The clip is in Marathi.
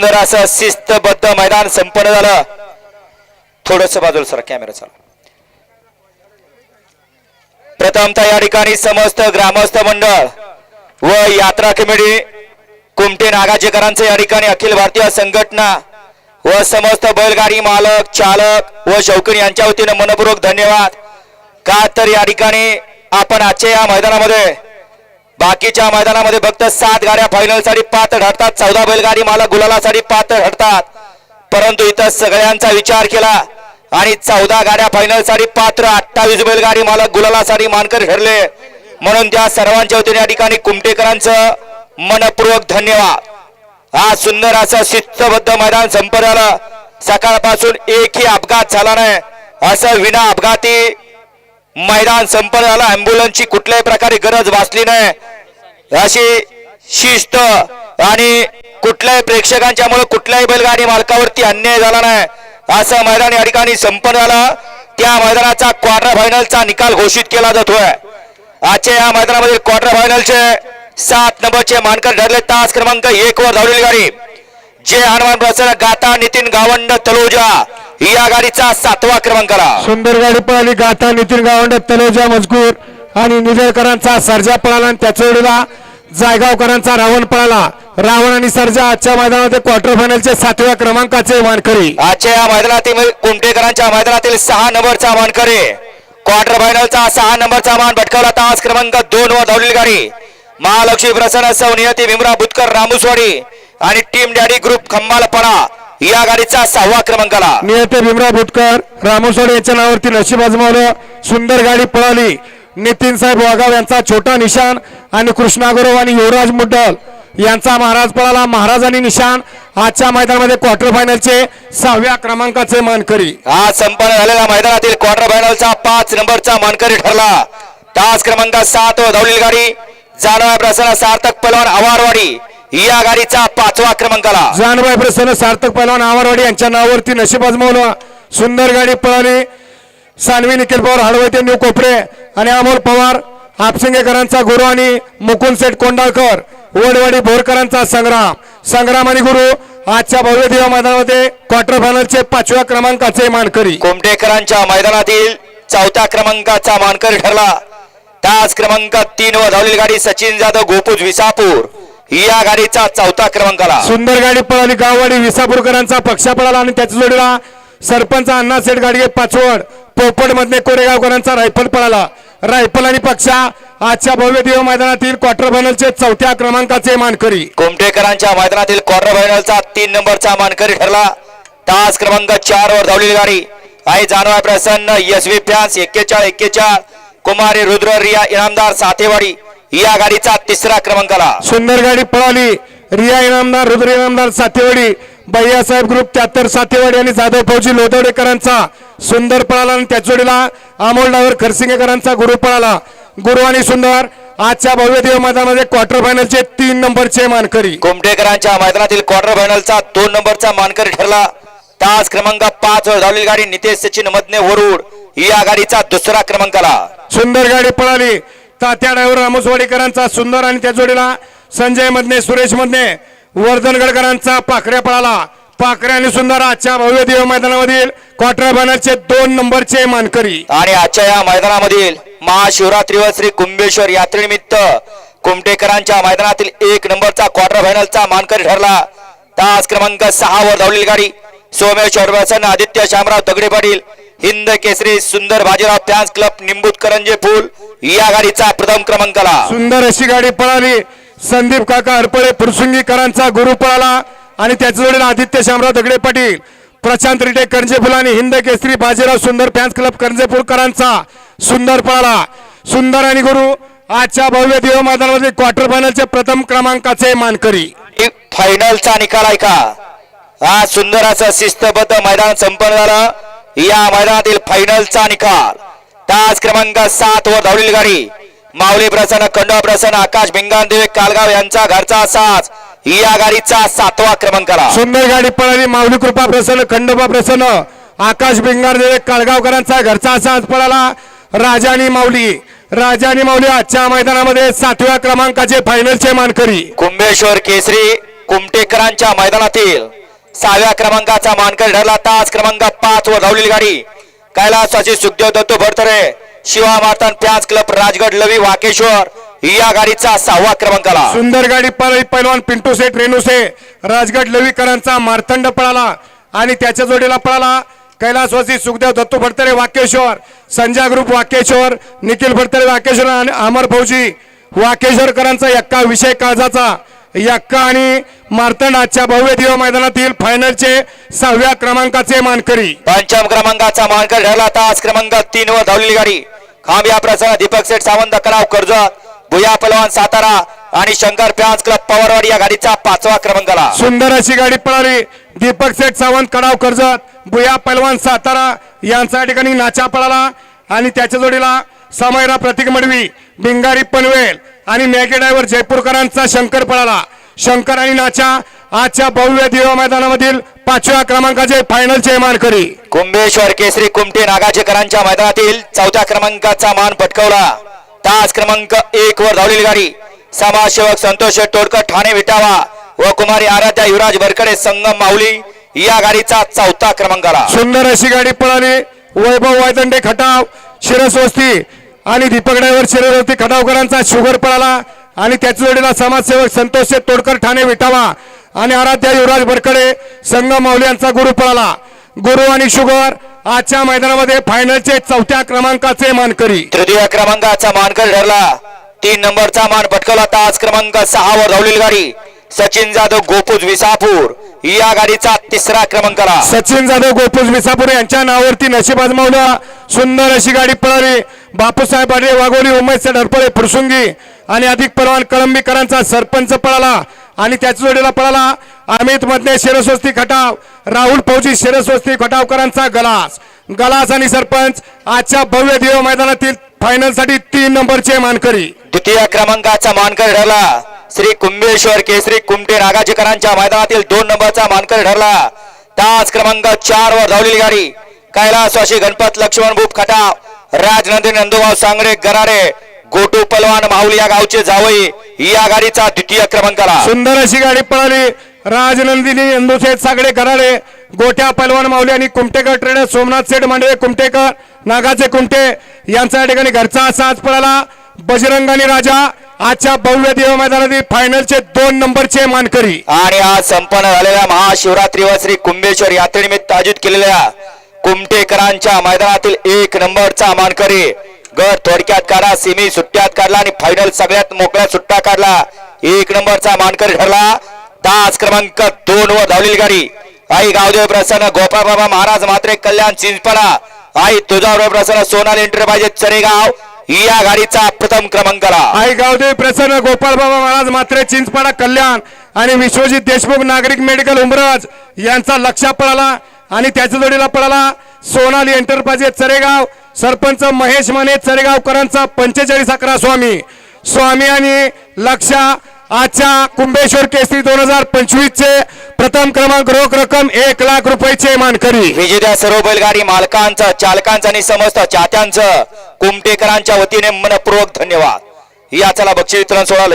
सुंदर असं शिस्तबद्ध मैदान संपन्न झालं. थोडस बाजूला सर कॅमेरा चालू. प्रथमतः या ठिकाणी समस्त ग्रामस्थ मंडळ व यात्रा कमिटी कुमटे नागाचेकरांचे या ठिकाणी अखिल भारतीय संघटना व समस्त बैलगाडी मालक चालक व शौकीन यांच्या वतीनं मनपूर्वक धन्यवाद. का तर या ठिकाणी आपण आजच्या या मैदानामध्ये बाकीच्या मैदानामध्ये फक्त सात गाड्या फायनलसाठी पात्र ठरतात. चौदा बैलगाडी मालक गुलालासाठी पात्र ठरतात. परंतु इथं सगळ्यांचा विचार केला आणि चौदा गाड्या फायनलसाठी पात्र अठ्ठावीस बैलगाडी मालक गुलालासाठी मानकर ठरले. म्हणून त्या सर्वांच्या वतीने या ठिकाणी कुमटेकरांचं मनपूर्वक धन्यवाद. हा सुंदर असं शिस्तबद्ध मैदान संपन्न झालं. सकाळपासून एकही अपघात झाला नाही. असं विना अपघाती मैदान संपन्न झालं अँब्युलन्सची कुठल्याही प्रकारे गरज भासली नाही. अशी शिस्त आणि कुठल्याही प्रेक्षकांच्या मुळे कुठल्याही बैलगाडी मालकावरती अन्याय झाला नाही. असं मैदान या ठिकाणी संपन्न झालं. त्या मैदानाचा क्वार्टर फायनलचा निकाल घोषित केला जातोय. आजच्या या मैदानामध्ये क्वार्टर फायनलचे सात नंबरचे मानकर ठरले. तास क्रमांक एक वर धावलेली गाडी. जे हनुमान प्रसन्न गाता नितीन गावंड तलोजा या गाडीचा सातवा क्रमांक आला सुंदर गाडी पळाली गाथा नितीन गावंड तलोजा मजकूर आणि निजळकरांचा सर्जा पळाला आणि त्याच्या वेळेला जायगावकरांचा रावण पळाला. रावण आणि सर्जा आजच्या मैदानामध्ये क्वार्टर फायनलचे सातव्या क्रमांकाचे मानकरी. आजच्या या मैदानातील कुमटेकरांच्या मैदानातील सहा नंबरचा मानकरी. क्वार्टर फायनलचा सहा नंबरचा मान भटकावला तास क्रमांक दोन वर धावलेली गाडी. महालक्ष्मी प्रसन्न सौनियती भीमरा बुतकर रामुसवाडी आणि टीम डॅडी ग्रुप खंबालपणा या गाडीचा सहावा क्रमांक आला नियते भीमराव भुटकर. रामोसोडे यांच्या नावावरती नशीब आजमावलं. सुंदर गाडी पळाली. नितीन साहेब वाघाव यांचा छोटा निशाण आणि कृष्णा गुरव आणि युवराज मुड्डल यांचा महाराज पळाला. महाराज आणि निशाण आजच्या मैदानामध्ये क्वार्टर फायनलचे सहाव्या क्रमांकाचे मानकरी. आज संपन्न झालेल्या मैदानातील क्वार्टर फायनलचा पाच नंबरचा मानकरी ठरला. तास क्रमांक सात वर धावलेली गाडी जानवा प्रसन्न सार्थक पलवान आवारवाडी या गाडीचा पाचवा क्रमांक आला जानबाई प्रसन्न सार्थक पहलवान आवारवाडी यांच्या नावावरती नशीब आजमावलं सुंदर गाडी पळाली. सानवी निखिल पवार हळवते न्यू कोपरे आणि अमोल पवार आपसिंगेकरांचा गुरु आणि मुकुंद सेठ कोंडाळकर वडवाडी भोरकरांचा संग्राम. संग्राम आणि गुरु आजच्या भव्य दिवा मैदानामध्ये क्वार्टर फायनलचे पाचव्या क्रमांकाचे मानकरी. कोमटेकरांच्या मैदानातील चौथ्या क्रमांकाचा मानकरी ठरला. तास क्रमांक तीन वर धावलेली गाडी सचिन जाधव गोपूज विसापूर. या गाडीचा चौथा क्रमांक आला. सुंदर गाडी पळाली गाववाडी विसापूरकरांचा पक्षा पळाला आणि त्याच्या जोडीला सरपंच अण्णा सेठ गाडी पाचवड पोपड मधले कोरेगावकरांचा रायफल पळाला. रायफल आणि पक्षा आजच्या भव्य दिव मैदानातील क्वार्टर फायनलचे चौथ्या क्रमांकाचे मानकरी. कोमटेकरांच्या मैदानातील क्वार्टर फायनलचा तीन नंबरचा मानकरी ठरला. तास क्रमांक चार वर धावलेली गाडी. आई जानवा प्रसन्न एस व्ही फॅन्स एक्केचाळ एक्केचाळ कुमारी रुद्र रिया इनामदार साथेवाडी. या गाडीचा तिसरा क्रमांक आला. सुंदर गाडी पळाली. रिया इनामदार रुद्र इनामदार सातेवाडी. भैयासाहेब ग्रुप त्यात्तर सातेवाडी आणि जाधव फौजी लोदवडेकरांचा सुंदर पळाला आणि त्याच जोडीला अमोल डावर खरसिंगेकरांचा गुरु पळाला. गुरु आणि सुंदर आजच्या भव्य देव मैदानामध्ये क्वार्टर फायनलचे तीन नंबरचे मानकरी. कोमटेकरांच्या मैदानातील क्वार्टर फायनलचा दोन नंबरचा मानकरी ठरला. तास क्रमांक पाच वर धावलेली गाडी नितेश सचिन मधने वरुड. या गाडीचा दुसरा क्रमांक आला. सुंदर गाडी पळाली. तात्या ड्रायव्हर रामोसवाडीकरांचा सुंदर आणि त्या जोडीला संजय मधने सुरेश मधने वर्धन गडकरांचा पाखऱ्या पळाला. पाखऱ्या आणि सुंदर आजच्या भव्य देव मैदानामधील क्वार्टर फायनलचे दोन नंबरचे मानकरी. आणि आजच्या या मैदानामधील महाशिवरात्रीवर श्री कुंभेश्वर यात्रेनिमित्त कुमटेकरांच्या मैदानातील एक नंबरचा क्वार्टर फायनलचा मानकरी ठरला. तास क्रमांक सहा वर धावलेली गाडी. सोमेश्वर प्रसन्न आदित्य शामराव दगडे पाटील हिंद केसरी सुंदर बाजीराव फॅन्स क्लब निंबूत करंजे फुल या गाडीचा प्रथम क्रमांक आला सुंदर अशी गाडी पळाली. संदीप काका हरपळे फुरसुंगीकरांचा गुरु पळाला आणि त्याच्या जोडीला आदित्य शामराव दगडे पाटील प्रशांत रिटे करंजेफुल आणि हिंद केसरी बाजीराव सुंदर फॅन्स क्लब करंजेपूरकरांचा सुंदर पळाला. सुंदर आणि गुरु आजच्या भव्य दिव मैदानामध्ये क्वार्टर फायनलचे प्रथम क्रमांकाचे मानकरी. फायनलचा निकाल आहे का? हा सुंदर असं शिस्तबद्ध मैदान संपन्न झालं. या मैदानातील फायनलचा निकाल. तास क्रमांक सात वर धावलेली गाडी. माऊली प्रसन्न खंडोबा प्रसन्न आकाश भिंगानदेव कालगाव यांचा घरचा साज. या गाडीचा सातवा क्रमांक आला सुंदर गाडी पळाली माऊली कृपा प्रसन्न खंडोबा प्रसन्न आकाश भिंगार देवे काळगावकरांचा घरचा असा आज पळाला. राजा आणि माऊली राजा आणि माऊली आजच्या मैदानामध्ये सातव्या क्रमांकाचे फायनलचे मानकरी. कुंभेश्वर केसरी कुमटेकरांच्या मैदानातील सहाव्या क्रमांकाचा मानकरी ठरला. तास क्रमांक पाच वर धावलेली गाडी. कैलासवासी सुखदेव दत्तो भरतरे शिवा मार्तन फॅन्स क्लब राजगड लवी वाकेश्वर या गाडीचा सहावा क्रमांकाला सुंदर गाडी पळाली पैलवान पिंटू सेठ रेणुसे राजगड लवीकरांचा मार्तंड पळाला आणि त्याच्या जोडीला पळाला. कैलासवासी सुखदेव दत्तू भरतरे वाकेश्वर संजय ग्रुप वाकेश्वर निखिल भरतरे वाकेश्वर आणि अमर फौजी. वाकेश्वरकरांचा एक्का विषय काळजाचा यक्का आणि मार्तंड आजच्या भव्य दिवा मैदानातील फायनलचे सहाव्या क्रमांकाचे मानकरी. पंचम क्रमांकाचा मानकर ठरला तास क्रमांक तीन वर धावलेली गाडी. खांब या प्रसंग दीपक सेठ सावंत कराव कर्जत भुया पलवान सातारा आणि शंकर फॅन्स क्लब पवारवाडी या गाडीचा पाचवा क्रमांकाला. सुंदर अशी गाडी पळाली. दीपक सेठ सावंत कडाव कर्जत बुया पैलवान सातारा यांच्या ठिकाणी नाचा पळाला. आणि त्याच्या जोडीला समयरा प्रतीक मडवी बिंगारी पनवेल आणि मॅगे ड्रायव्हर जयपूरकरांचा शंकर पळाला. शंकर आणि नाचा आजच्या भव्य दिवा मैदानामधील पाचव्या क्रमांकाचे फायनलचे मानकरी. कुंभेश्वर केसरी कुमटे नागाचेकरांच्या मैदानातील चौथ्या क्रमांकाचा मान पटकावला. तास क्रमांक एक वर धावलेली गाडी. समाजसेवक संतोष तोडकर ठाणे विटावा व कुमारी आराध्या युवराज बरकडे संगम माऊली या गाडीचा चौथा क्रमांकाला सुंदर अशी गाडी पळाली. वैभव वायदंडे खटाव शिरस्वस्ती आणि दीपक ड्रायव्हर शिरस्वस्ती खटावकरांचा शुगर पळाला आणि त्याच्या जोडीला समाजसेवक संतोष तोडकर ठाणे विटावा आणि आराध्या युवराज बरकडे संगम माऊली यांचा गुरु पळाला. गुरु आणि शुगर आजच्या मैदानामध्ये फायनलचे चौथ्या क्रमांकाचे मानकरी. तृतीय क्रमांकाचा मानकर ठरला. तीन नंबरचा मान पटकवला तास क्रमांक सहा वर धावलेली गाडी सचिन जाधव गोपूज विसापूर. या गाडीचा तिसरा क्रमांकाला. सचिन जाधव गोपूज विसापूर यांच्या नावावरती नशीब आजमावला. सुंदर अशी गाडी पळाली. बापूसाहेब आडे वाघोली उमेश डरपडे फुरसुंगी आणि अधिक परवान कळंबीकरांचा सरपंच पळाला आणि त्याच्या जोडीला पळाला अमित मधने शिरस्वस्ती खटाव राहुल फौजी शिरस्वस्ती खटावकरांचा गलास. गलास आणि सरपंच आजच्या भव्य देव मैदानातील फायनलसाठी तीन नंबरचे मानकरी. द्वितीय क्रमांकाचा मानकर ठरला. श्री कुंभेश्वर केसरी कुमटे नागाजीकरांच्या मैदानातील दोन नंबरचा मानकर ठरला. तास क्रमांक चार वर धावलेली गाडी. कैलासवाशी गणपत लक्ष्मण भूप खटाव. राजनंदिनी नंदुभाऊ सांगडे गराडे गोटू पलवान माहुली या गावचे जावई या गाडीचा द्वितीय क्रमांकाला सुंदर अशी गाडी पळाली. राजनंदिनी इंदुसेठ सागडे कराडे गोट्या पैलवान माऊली आणि कुमटेकर ट्रेडर सोमनाथ सेठ मांडवे कुमटेकर नागाचे कुमटे यांच्या ठिकाणी घरचा असा आज पळाला. बजरंग आणि राजा आजच्या भव्य देव मैदानातील फायनलचे दोन नंबरचे मानकरी. आणि आज संपन्न झालेल्या महाशिवरात्री व श्री कुंभेश्वर यात्रेनिमित्त आयोजित केलेल्या कुमटेकरांच्या मैदानातील एक नंबरचा मानकरी. गट थोडक्यात काढला सिमी सुट्ट्यात काढला आणि फायनल सगळ्यात मोकळ्या सुट्टा काढला. एक नंबरचा मानकरी ठरला. तास क्रमांक दोन वर धावलेली गाडी. आई गावदेव प्रसन्न गोपाळ बाबा महाराज मात्रे कल्याण चिंचपडा आई तुझावर प्रसन्न सोनाली एंटरप्राइजेस चरेगाव. या गाडीचा प्रथम क्रमांकाला. आई गावदेव प्रसन्न गोपाळ बाबा महाराज मात्रे चिंचपाडा कल्याण आणि विश्वजित देशमुख नागरिक मेडिकल उमराज यांचा लक्षात पळाला. आणि त्याच्या जोडीला पळाला सोनाली एंटरप्राइजेस चरेगाव. सरपंच महेश माने चरेगावकरांचा पंचेचाळीस अकरा स्वामी. स्वामी आणि लक्षा आजच्या कुंभेश्वर केसरी दोन हजार पंचवीस चे प्रथम क्रमांक रोख रक्कम एक लाख रुपयाचे मानकरी. विजेत्या सर्व बैलगाडी मालकांचं चालकांचं आणि समस्त चात्यांचं कुमटेकरांच्या वतीने मनपूर्वक धन्यवाद. या चला बक्षीस वितरण सोहळा